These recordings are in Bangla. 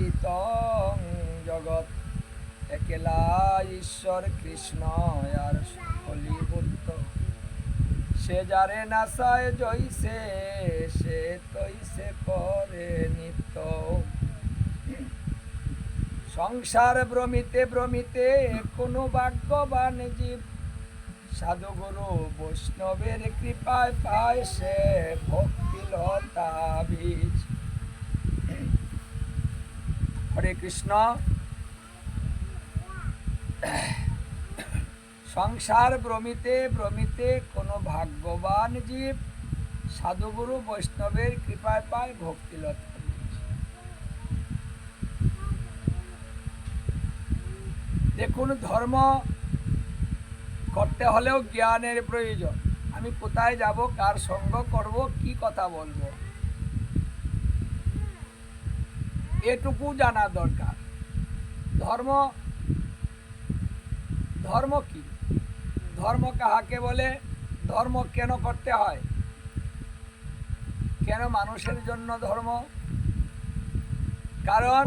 বিস্তৃত জগৎ। একলা ঈশ্বর কৃষ্ণ, আর ফলীভূত সে যারে নাসায় জইছে সে তৈছে করে নিত্য। সংসার ভ্রমিতে ভ্রমিতে কোনো ভাগ্যবান জীব। সাধুগুরু বৈষ্ণবের কৃপায় পায় সে ভক্তিলতা হরে কৃষ্ণ। সংসার ভ্রমিতে ভ্রমিতে কোনো ভাগ্যবান জীব সাধুগুরু বৈষ্ণবের কৃপায় পায় ভক্তিলতা দেখুন, ধর্ম করতে হলেও জ্ঞানের প্রয়োজন। আমি কোথায় যাব, কার সঙ্গ করব, কি কথা বলব? এটুকু জানা দরকার। ধর্ম ধর্ম কি? ধর্ম কাহাকে বলে? ধর্ম কেন করতে হয়? কেন মানুষের জন্য ধর্ম? কারণ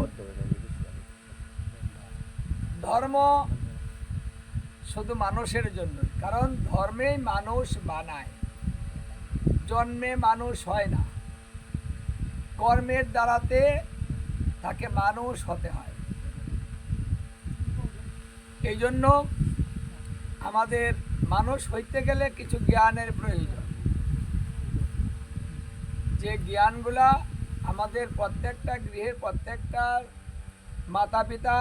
ধর্ম শুধু মানুষের জন্য, কারণ ধর্মেই মানুষ বানায়। জন্মে মানুষ হয় না। কর্মের দ্বারাতে তাকে মানুষ হতে হয়। এই জন্য আমাদের মানুষ হইতে গেলে কিছু জ্ঞানের প্রয়োজন। যে জ্ঞানগুলা আমাদের প্রত্যেকটা গৃহের প্রত্যেকটা মাতা পিতা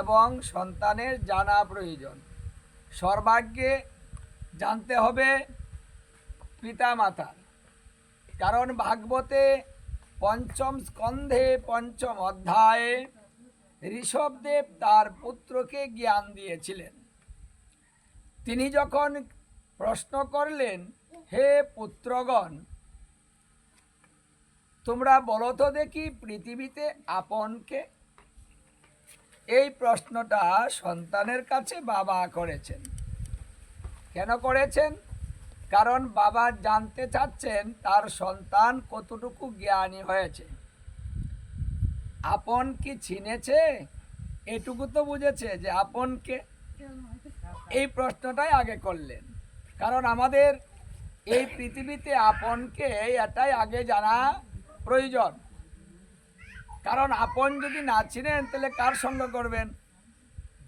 এবং সন্তানের জানা প্রয়োজন। সর্বাগ্যে জানতে হবে পিতা মাতার কারণ ভাগবতে পঞ্চম স্কন্ধে পঞ্চম অধ্যায়ে ঋষভদেব তার পুত্রকে জ্ঞান দিয়েছিলেন। তিনি যখন প্রশ্ন করলেন, হে পুত্রগণ, তোমরা বলো তো দেখি পৃথিবীতে আপনকে এই প্রশ্নটা সন্তানের কাছে বাবা করেছেন। কেন করেছেন? কারণ বাবা জানতে চাচ্ছেন তার সন্তান কতটুকু জ্ঞানী হয়েছে। আপন কি চিনেছে এটুকু তো বুঝেছে যে আপনকে এই প্রশ্নটাই আগে করলেন। কারণ আমাদের এই পৃথিবীতে আপনকে এটাই আগে জানা প্রয়োজন। কারণ আপন যদি না চিনেন তাহলে কার সঙ্গ করবেন?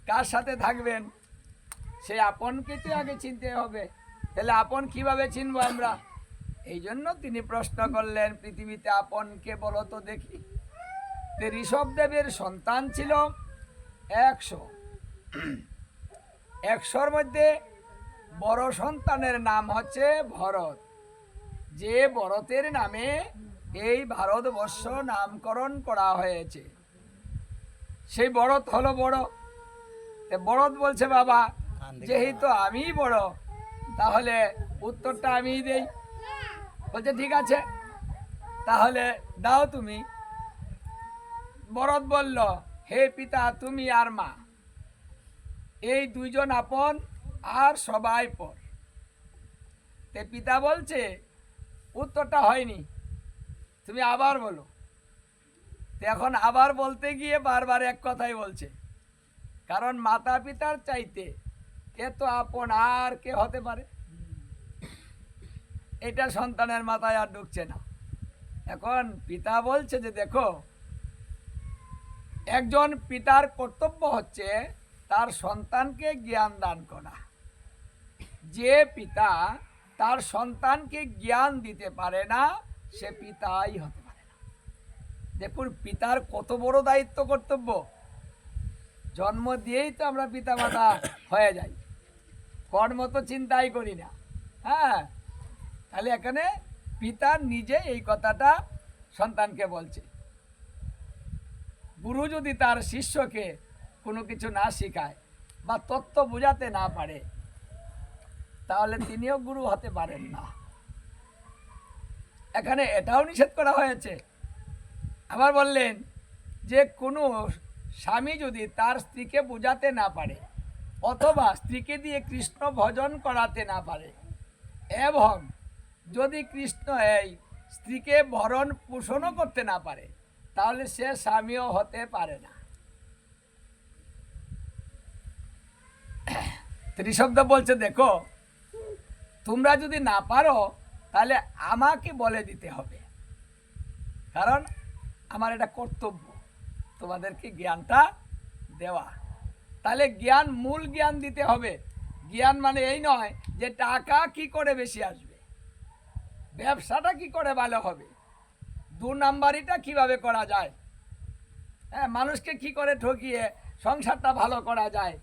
কার সাথে থাকবেন? সেই আপনকে তো আগে চিনতে হবে। তাহলে আপন কীভাবে চিনবো আমরা? এই জন্য তিনি প্রশ্ন করলেন পৃথিবীতে আপনকে বলো তো দেখি? তো ঋষভদেবের সন্তান ছিল একশো। একশোর মধ্যে বড় সন্তানের নাম হচ্ছে ভরত। যে ভরতের নামে এই ভারতবর্ষ নামকরণ করা হয়েছে। সেই বরত হলো বড়। তে বরত বলছে বাবা যেহেতু আমি বড় তাহলে উত্তরটা আমিই দেই। বলছে, ঠিক আছে। তাহলে দাও তুমি। বরত বলল, হে পিতা, তুমি আর মা, এই দুইজন আপন আর সবাই পর। তে পিতা বলছে, উত্তরটা হয়নি। তুমি আবার বলো। এখন আবার বলতে গিয়ে বারবার এক কথাই বলছে, কারণ মাতা পিতার চাইতে এত আপন, আর কে হতে পারে? এটা সন্তানের মাথায় আর ঢুকছে না। এখন পিতা বলছে যে, দেখো, একজন পিতার কর্তব্য হচ্ছে তার সন্তানকে জ্ঞান দান করা। যে পিতা তার সন্তানকে জ্ঞান দিতে পারে না, সে পিতাই হতে পারে না। দেখুন, পিতার কত বড় দায়িত্ব কর্তব্য। জন্ম দিয়েই তো আমরা পিতা মাতা হয়ে যাই। কর্ম তো চিন্তাই করি না। হ্যাঁ? তাহলে এখানে পিতা নিজে এই কথাটা সন্তানকে বলছে। গুরু যদি তার শিষ্যকে কোনো কিছু না শেখায় বা তত্ত্ব বোঝাতে না পারে, তাহলে তিনিও গুরু হতে পারেন না। এখানে এটাও নিষেধ করা হয়েছে। আবার বললেন যে কোনো স্বামী যদি তার স্ত্রীকে বোঝাতে না পারে অথবা স্ত্রীকে দিয়ে কৃষ্ণ ভজন করাতে না পারে। এবং যদি কৃষ্ণ এই স্ত্রীকে ভরণ পোষণও করতে না পারে, তাহলে সে স্বামীও হতে পারে না। ত্রিশব্দ বলছে, দেখো, তোমরা যদি না পারো, তাহলে আমাকে বলে দিতে হবে। কারণ আমার এটা কর্তব্য। তোমাদেরকে জ্ঞানটা দেওয়া। তাহলে জ্ঞান মূল জ্ঞান দিতে হবে। জ্ঞান মানে এই নয় যে টাকা কি করে বেশি আসবে? ব্যবসাটা কি করে ভালো হবে? দু নাম্বারিটা কীভাবে করা যায়? হ্যাঁ মানুষকে কি করে ঠকিয়ে সংসারটা ভালো করা যায়?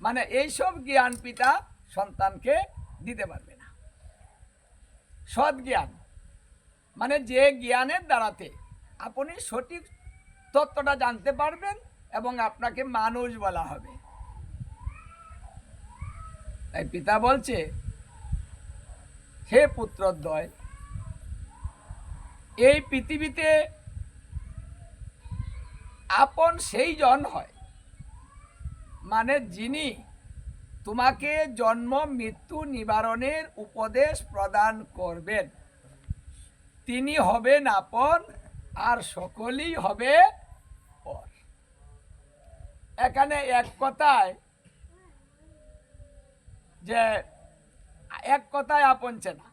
মানে এইসব জ্ঞান পিতা সন্তানকে দিতে পারবে না। সৎ জ্ঞান মানে যে জ্ঞানের দ্বারাতে আপনি সঠিক তত্ত্বটা জানতে পারবেন এবং আপনাকে মানুষ বলা হবে। তাই পিতা বলছে, হে পুত্রদ্বয়, এই পৃথিবীতে আপন সেই জন হয় মানে যিনি তোমাকে জন্ম, মৃত্যু, নিবারণের উপদেশ প্রদান করবেন। তিনি হবেন আপন আর সকলেই হবে পর। এখানে এক কথায় যে এক কথায় আপন চেনা।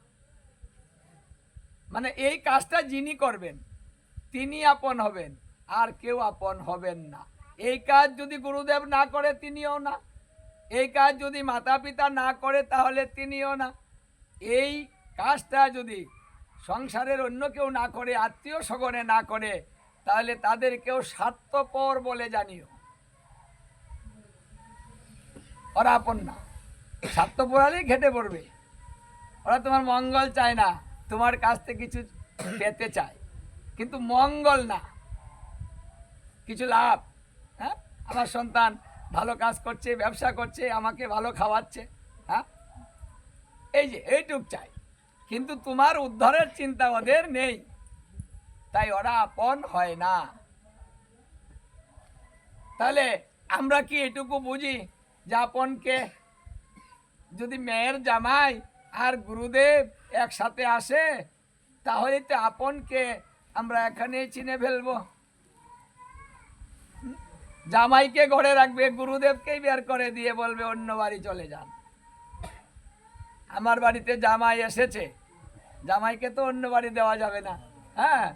মানে এই কাজটা যিনি করবেন, তিনি আপন হবেন, আর কেউ আপন হবেন না। এই কাজ যদি গুরুদেব না করে, তিনিও না। এই কাজ যদি মাতা পিতা না করে, তাহলে তিনিও না। এই কাজটা যদি সংসারের অন্য কেউ না করে, আত্মীয় স্বগণে না করে, তাহলে তাদের কেউ স্বার্থপর বলে জানিও। ওরা আপন না। স্বার্থপর হলেই ঘেটে পড়বে। ওরা তোমার মঙ্গল চায় না, তোমার কাছ থেকে কিছু পেতে চায়। কিন্তু মঙ্গল না। কিছু লাভ হ্যাঁ? আমার সন্তান ভালো কাজ করছে, ব্যবসা করছে, আমাকে ভালো খাওয়াচ্ছে হ্যাঁ? এই যে, এইটুক চাই। কিন্তু তোমার উদ্ধারের চিন্তা ওদের নেই। তাই ওরা আপন হয় না। তাহলে আমরা কি এটুকু বুঝি যে আপনকে যদি মেয়ের জামাই আর গুরুদেব একসাথে আসে তাহলে তো আপনকে আমরা এখানেই চিনে ফেলব? জামাইকে ঘরে রাখবে গুরুদেবকেই বের করে দিয়ে বলবে অন্য বাড়ি চলে যান। আমার বাড়িতে জামাই এসেছে। জামাইকে তো অন্য বাড়ি দেওয়া যাবে না। হ্যাঁ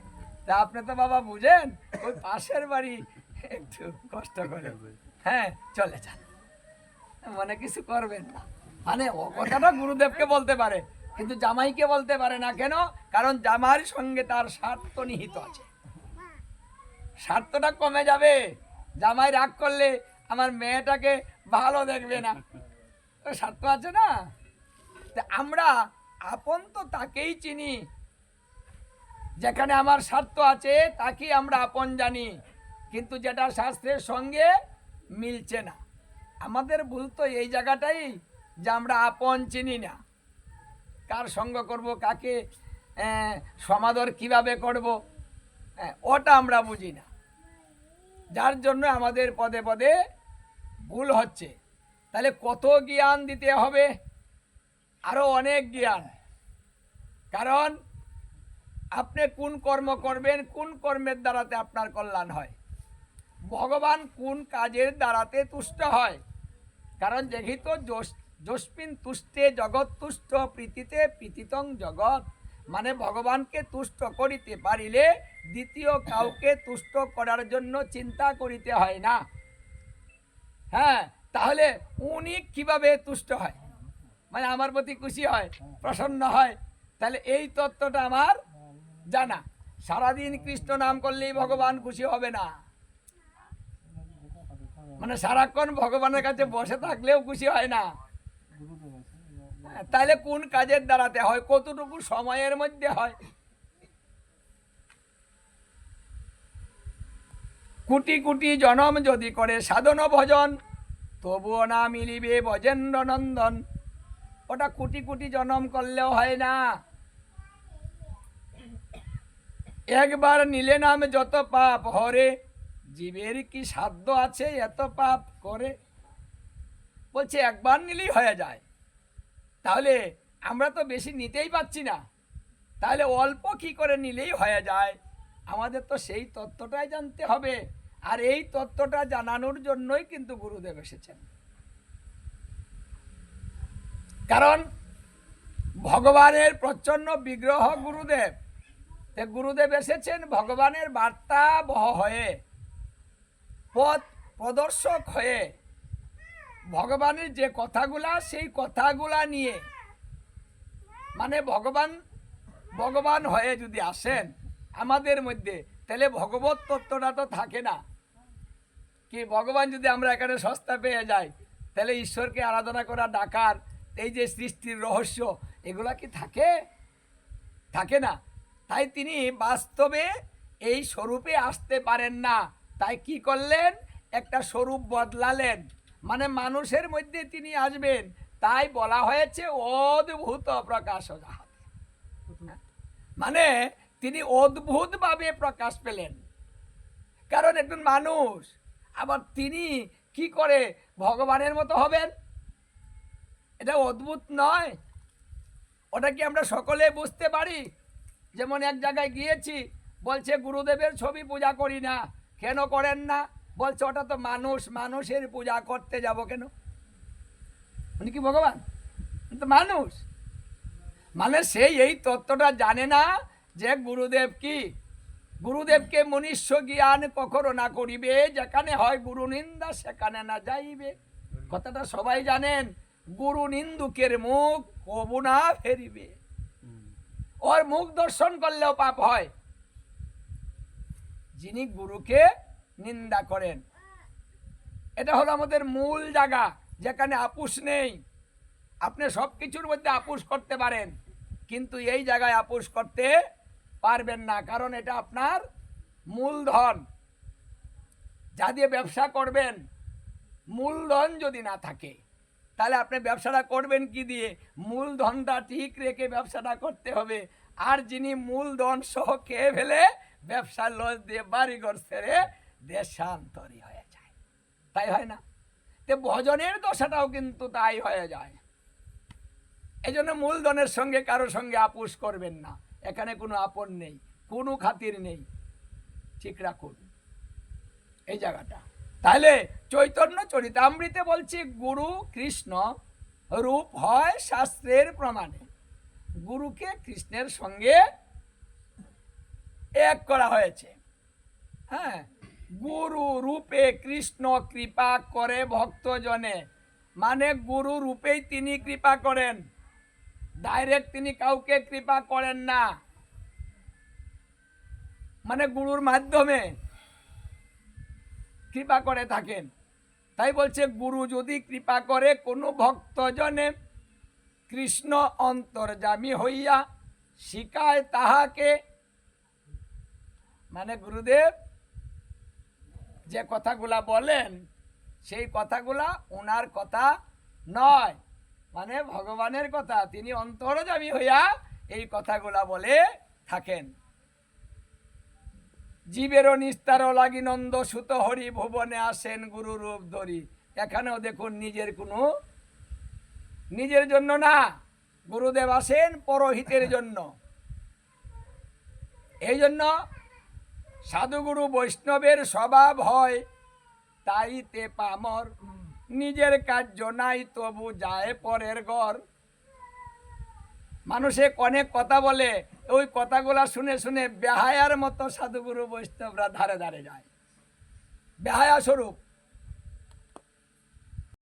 তা আপনি তো বাবা বুঝেন ওই পাশের বাড়ি একটু কষ্ট করে। হ্যাঁ চলে যান। মনে কিছু করবেন না। মানে ও কথাটা গুরুদেবকে বলতে পারে, কিন্তু জামাইকে বলতে পারে না। কেন? কারণ জামাইয়ের সঙ্গে তার স্বার্থ নিহিত আছে। স্বার্থটা কমে যাবে। জামাই রাগ করলে আমার মেয়েটাকে ভালো দেখবে না। স্বার্থ আছে না? আমরা আপন তো তাকেই চিনি। যেখানে আমার স্বার্থ আছে, তাকেই আমরা আপন জানি। কিন্তু যেটা শাস্ত্রের সঙ্গে মিলছে না। আমাদের ভুল তো এই জায়গাটাই। যে আমরা আপন চিনি না। কার সঙ্গ করব, কাকে সমাদর কীভাবে করব ওটা আমরা বুঝি না। যার জন্য আমাদের পদে পদে ভুল হচ্ছে। তাহলে কত জ্ঞান দিতে হবে? আরও অনেক জ্ঞান। কারণ আপনি কোন কর্ম করবেন, কোন কর্মের দ্বারাতে আপনার কল্যাণ হয়? ভগবান কোন কাজের দ্বারাতে তুষ্ট হয়? কারণ যেহিত যস্মিন তুষ্টে জগৎ তুষ্ট, প্রীতিতে প্রীতিতং জগৎ। মানে ভগবানকে তুষ্ট করিতে পারিলে দ্বিতীয় কাউকে তুষ্ট করার জন্য চিন্তা করিতে হয় না। হ্যাঁ তাহলে উনি কীভাবে তুষ্ট হয়? মানে আমার প্রতি খুশি হয়, প্রসন্ন হয়। তাহলে এই তত্ত্বটা আমার জানা। সারাদিন কৃষ্ণ নাম করলেই ভগবান খুশি হবে না। মানে সারাক্ষণ ভগবানের কাছে বসে থাকলেও খুশি হয় না। তাহলে কোন কাজের দ্বারাতে হয়? কতটুকু সময়ের মধ্যে হয়? কোটি কোটি জনম যদি করে সাধন ভজন, তবুও না মিলিবে বজেন্দ্র নন্দন। ওটা কোটি কোটি জনম করলেও হয় না। একবার নিলে নাম যত পাপ, হরে, জীবের কি সাধ্য আছে এত পাপ করে? বলছে, একবার নিলেই হয়ে যায়। তাহলে আমরা তো বেশি নিতেই পাচ্ছি না। তাহলে অল্প কি করে নিলেই হয়ে যায়? আমাদের তো সেই তত্ত্বটাই জানতে হবে। আর এই তত্ত্বটা জানানোর জন্যই কিন্তু গুরুদেব এসেছেন। কারণ ভগবানের প্রচণ্ড বিগ্রহ গুরুদেব। গুরুদেব এসেছেন, ভগবানের বার্তা বহ হয়ে, পথ প্রদর্শক হয়ে ভগবানের যে কথাগুলা, সেই কথাগুলা নিয়ে। মানে ভগবান ভগবান হয়ে যদি আসেন আমাদের মধ্যে, তাহলে ভগবত তত্ত্বটা তো থাকে না। কি ভগবান যদি আমরা এখানে সস্তা পেয়ে যাই, তাহলে ঈশ্বরকে আরাধনা করা, ডাকার, এই যে সৃষ্টির রহস্য, এগুলা কি থাকে? থাকে না। তাই তিনি বাস্তবে এই স্বরূপে আসতে পারেন না। তাই কি করলেন? একটা স্বরূপ বদলালেন। মানে মানুষের মধ্যে তিনি আসবেন, তাই বলা হয়েছে অদ্ভুত প্রকাশ মানে তিনি অদ্ভুতভাবে প্রকাশ পেলেন। কারণ একজন মানুষ, আবার তিনি কি করে ভগবানের মতো হবেন? এটা অদ্ভুত নয়। ওটা কি আমরা সকলে বুঝতে পারি? যেমন এক জায়গায় গিয়েছি, বলছে গুরুদেবের ছবি পূজা করি না, কেন করেন না? বলছে, ওটা তো মানুষ, মানুষের পূজা করতে যাব কেন? উনি কি ভগবান? তো মানুষ। মানে সেই, এই তত্ত্বটা জানে না যে গুরুদেব কি? গুরুদেবকে মনুষ্য জ্ঞান কখনো না করিবে, যেখানে হয় গুরু নিন্দা, সেখানে না যাইবে। কথাটা সবাই জানেন, গুরু নিন্দুকের মুখ কবু না ফেরিবে। ওর মুখ দর্শন করলেও পাপ হয়। যিনি গুরুকে নিন্দা করেন। এটা হলো আমাদের মূল জায়গা, যেখানে আপুস নেই। আপনি সব কিছুর মধ্যে আপুস করতে পারেন, কিন্তু এই জায়গায় আপুস করতে পারবেন না, কারণ এটা আপনার মূলধন। যা দিয়ে ব্যবসা করবেন, মূলধন যদি না থাকে, তাহলে আপনি ব্যবসাটা করবেন কি দিয়ে? মূলধনটা ঠিক রেখে ব্যবসাটা করতে হবে, আর যিনি মূলধন সহ খেয়ে ফেলে ব্যবসার লস দিয়ে বাড়িঘর ছেড়ে দেশান্তরী হয়ে যায়। তাই হয় না? তে ভজনের দশাটাও কিন্তু তাই হয়ে যায়। এই জন্য মূলধনের সঙ্গে কারও সঙ্গে আপোষ করবেন না। এখানে কোনো আপন নেই, কোনো খাতির নেই। ঠিক রাখুন এই জায়গাটা। তাহলে চৈতন্য চরিতামৃতে বলছি, গুরু কৃষ্ণ রূপ হয় শাস্ত্রের প্রমাণে। গুরুকে কৃষ্ণের সঙ্গে এক করা হয়েছে। হ্যাঁ? গুরু রূপে কৃষ্ণ কৃপা করে ভক্তজনে। মানে গুরু রূপেই তিনি কৃপা করেন। ডাইরেক্ট তিনি কাউকে কৃপা করেন না। মানে গুরুর মাধ্যমে কৃপা করে থাকেন। তাই বলছে, গুরু যদি কৃপা করে, কোনো ভক্তজনে কৃষ্ণ অন্তর্জামী হইয়া শিকায় তাহাকে। মানে গুরুদেব যে কথাগুলা বলেন, সেই কথাগুলা ওনার কথা নয়। মানে ভগবানের কথা, তিনি অন্তর্জামী হইয়া এই কথাগুলা বলে থাকেন। জীবেরও নিস্তার লাগি নন্দ সুত হরি ভুবনে আসেন গুরু রূপ ধরি। এখানেও দেখুন নিজের কোনো, নিজের জন্য না, গুরুদেব আসেন পরহিতের জন্য। এই জন্য সাধুগুরু বৈষ্ণবের স্বভাব হয়, তাইতে পামর। নিজের কার্য নাই তবু যায় পরের ঘর। মানুষে অনেক কথা বলে, ওই কথাগুলা শুনে শুনে বেহায়ার মতো সাধুগুরু বৈষ্ণবরা ধারে ধারে যায়। বেহায়া স্বরূপ।